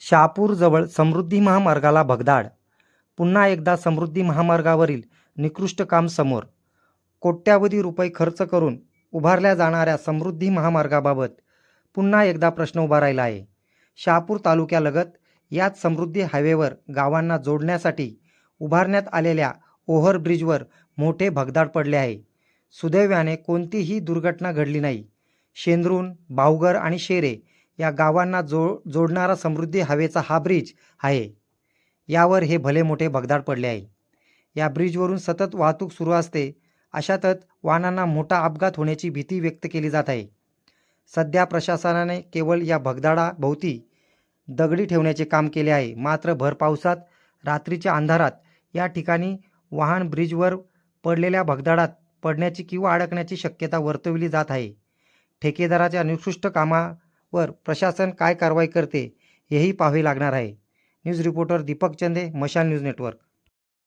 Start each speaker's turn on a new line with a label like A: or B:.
A: शहापूरजवळ समृद्धी महामार्गाला भगदाड. पुन्हा एकदा समृद्धी महामार्गावरील निकृष्ट काम समोर. कोट्यावधी रुपये खर्च करून उभारल्या जाणाऱ्या समृद्धी महामार्गाबाबत पुन्हा एकदा प्रश्न उभा राहिला आहे. शहापूर तालुक्यालगत याच समृद्धी हायवेवर गावांना जोडण्यासाठी उभारण्यात आलेल्या ओव्हरब्रिजवर मोठे भगदाड पडले आहे. सुदैव्याने कोणतीही दुर्घटना घडली नाही. शेंद्रून बावगर आणि शेरे या गावांना जो जोडणारा समृद्धी हवेचा हा ब्रिज आहे. यावर हे भले मोठे भगदाड पडले आहे. या ब्रिजवरून सतत वाहतूक सुरू असते. अशातच वाहनांना मोठा अपघात होण्याची भीती व्यक्त केली जात आहे. सध्या प्रशासनाने केवळ या भगदाडाभोवती दगडी ठेवण्याचे काम केले आहे. मात्र भर पावसात रात्रीच्या अंधारात या ठिकाणी वाहन ब्रिजवर पडलेल्या भगदाडात पडण्याची किंवा अडकण्याची शक्यता वर्तवली जात आहे. ठेकेदाराच्या निकृष्ट वर प्रशासन काय कारवाई करते हेही पाहावे लागणार आहे. न्यूज रिपोर्टर दीपक चंदे मशाल न्यूज नेटवर्क.